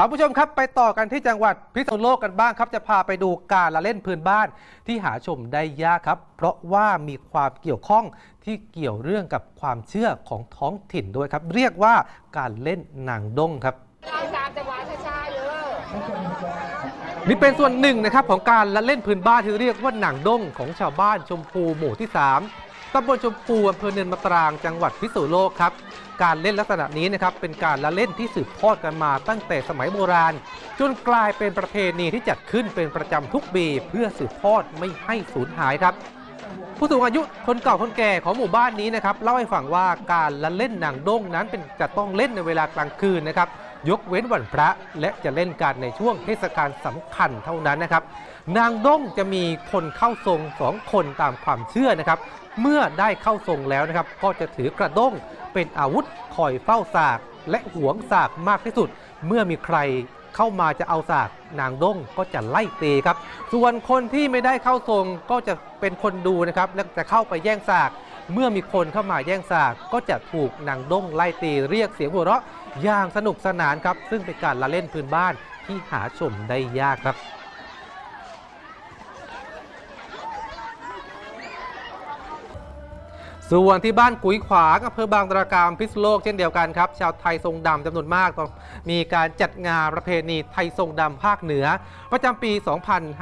ท่านผู้ชมครับไปต่อกันที่จังหวัดพิษณุโลกกันบ้างครับ จะพาไปดูการละเล่นพื้นบ้านที่หาชมได้ยากครับ เพราะว่ามีความเกี่ยวข้องที่เกี่ยวเรื่องกับความเชื่อของท้องถิ่นด้วยครับ เรียกว่าการเล่นนางด้งครับ นี่เป็นส่วนหนึ่งนะครับของการละเล่นพื้นบ้านที่เรียกว่าหนังด้งของชาวบ้านชมพูหมู่ที่ 3 ตำบลชมพูอำเภอเนินมะปรางจังหวัดพิษณุโลกครับ การเล่นลักษณะนี้นะครับเป็นการละเล่นที่สืบทอดกันมาตั้งแต่สมัยโบราณ จนกลายเป็นประเพณีที่จัดขึ้นเป็นประจำทุกปีเพื่อสืบทอดไม่ให้สูญหายครับ ผู้สูงอายุคนเก่าคนแก่ของหมู่บ้านนี้นะครับเล่าให้ฟังว่าการละเล่นหนังด้งนั้นเป็นจะต้องเล่นในเวลากลางคืนนะครับยกเว้นวันพระและจะเล่นกันในช่วงเทศกาลสำคัญเท่านั้นนะครับ นางด้งจะมีคนเข้าทรงสองคนตามความเชื่อนะครับ เมื่อได้เข้าทรงแล้วนะครับ ก็จะถือกระด้งเป็นอาวุธคอยเฝ้าสาก และหวงสากมากที่สุด เมื่อมีใครเข้ามาจะเอาสาก นางด้งก็จะไล่ตีครับ ส่วนคนที่ไม่ได้เข้าทรงก็จะเป็นคนดูนะครับและจะเข้าไปแย่งสาก เมื่อมีคนเข้ามาแย่งสาก ก็จะถูกนางด้งไล่ตีเรียกเสียงหัวเราะอย่างสนุกสนานครับ ซึ่งเป็นการละเล่นพื้นบ้านที่หาชมได้ยากครับ ส่วนที่บ้านกุยขวางอำเภอบางตระกามพิษณุโลกเช่นเดียวกันครับชาวไทยทรงดำจำนวนมากก็มีการจัดงานประเพณีไทยทรงดำภาคเหนือ ประจำปี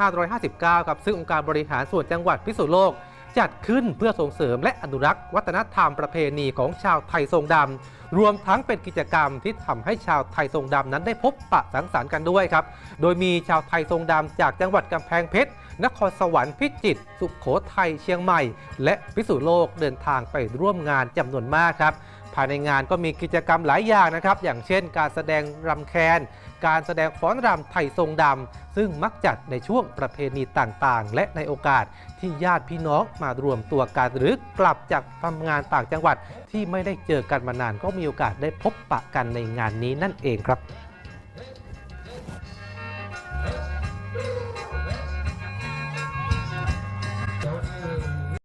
2559ครับซึ่งองค์การบริหารส่วนจังหวัดพิษณุโลก จัดขึ้นเพื่อส่งเสริมและอนุรักษ์ วัฒนธรรมประเพณีของชาวไทยทรงดำรวมทั้งเป็นกิจกรรมที่ทำให้ชาวไทยทรงดำนั้นได้พบปะสังสรรค์กันด้วยครับโดยมีชาวไทยทรงดำจากจังหวัดกำแพงเพชร นครสวรรค์พิจิตรสุขโขทัยเชียงใหม่ และพิษณุโลกเดินทางไปร่วมงานจำนวนมากครับภายในงานก็มีกิจกรรมหลายอย่างนะครับ อย่างเช่น การแสดงรำแคนการแสดงฟ้อนรำไทยทรงดำซึ่งมักจัดในช่วงประเพณีต่างๆ และในโอกาสที่ญาติพี่น้องมารวมตัวกันหรือกลับจากทำงานต่างจังหวัดที่ไม่ได้เจอกันมานานก็มีโอกาสได้พบปะกันในงานนี้นั่นเองครับ